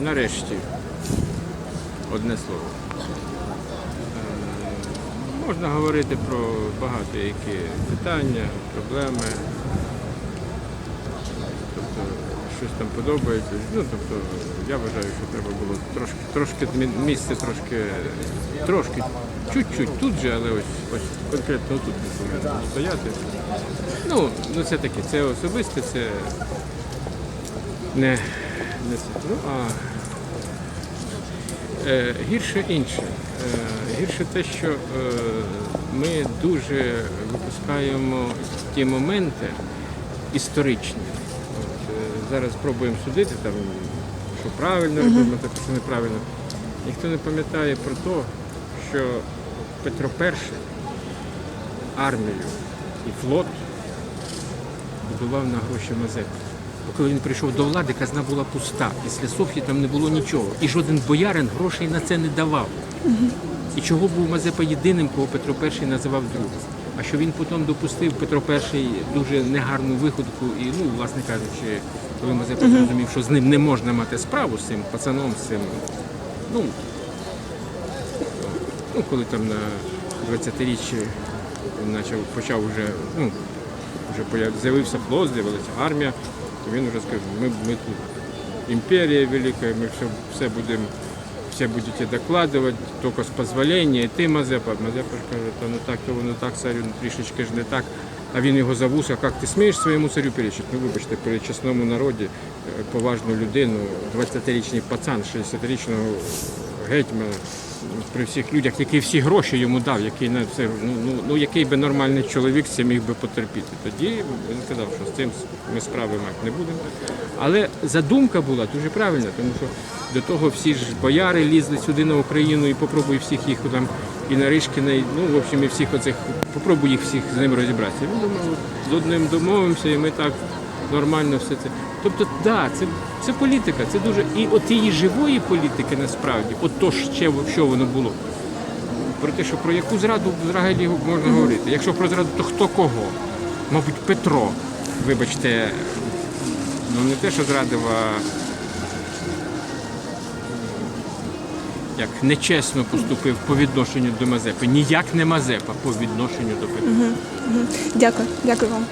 нарешті, одне слово. Е, Можна говорити про багато які питання, проблеми. Тобто щось там подобається. Ну, тобто, я вважаю, що треба було трошки, трошки місце трошки, трошки, чуть-чуть тут же, але ось, ось конкретно тут не повинно стояти. Ну, ну це таке, це особисте, це не, не це. Ну, а е, гірше інше. Е, гірше те, що е, ми дуже випускаємо ті моменти історичні. От, е, зараз пробуємо судити, там, що правильно робимо, так що неправильно. Ніхто не пам'ятає про те, що Петро І армію і флот будував на гроші Мазепи. Коли він прийшов до влади, казна була пуста. Після Софії там не було нічого. І жоден боярин грошей на це не давав. І чого був Мазепа єдиним, кого Петро І називав другом? А що він потім допустив Петро І дуже негарну виходку, і, ну, власне кажучи, коли Мазепа зрозумів, що з ним не можна мати справу з цим пацаном, з цим, ну, ну коли там на 20-річчі він почав, почав вже, ну, вже з'явився флот, з'явилася армія, то він сказав, ми, ми тут імперія велика, ми все, все будемо, все будете докладувати, тільки з дозволення, і ти Мазепа. Мазепа ж каже, та ну так, то воно так, царю, трішечки ж не так. А він його завус, а як ти смієш своєму царю перечити? Ну, вибачте, при чесному народі е, поважну людину, 20-річний пацан, 60-річного гетьмана, при всіх людях, який всі гроші йому дав, який на це, ну, ну, ну який би нормальний чоловік це міг би потерпіти. Тоді він сказав, що з цим ми справи мати не будемо. Але задумка була дуже правильна, тому що до того всі ж бояри лізли сюди на Україну і попробуй всіх їх там і Наришкіна, і, ну, в общем, і всіх оцих, попробуй їх всіх з ним розібратися. Він думав, з одним домовимося, і ми так нормально все це. Тобто, так, да, це, це політика, це дуже. І от її живої політики насправді, от то ще що воно було. Про те, що про яку зраду взагалі можна говорити. Якщо про зраду, то хто кого? Мабуть, Петро, вибачте, ну не те, що зрадив, а як нечесно поступив по відношенню до Мазепи. Ніяк не Мазепа по відношенню до Петра. Дякую, дякую вам.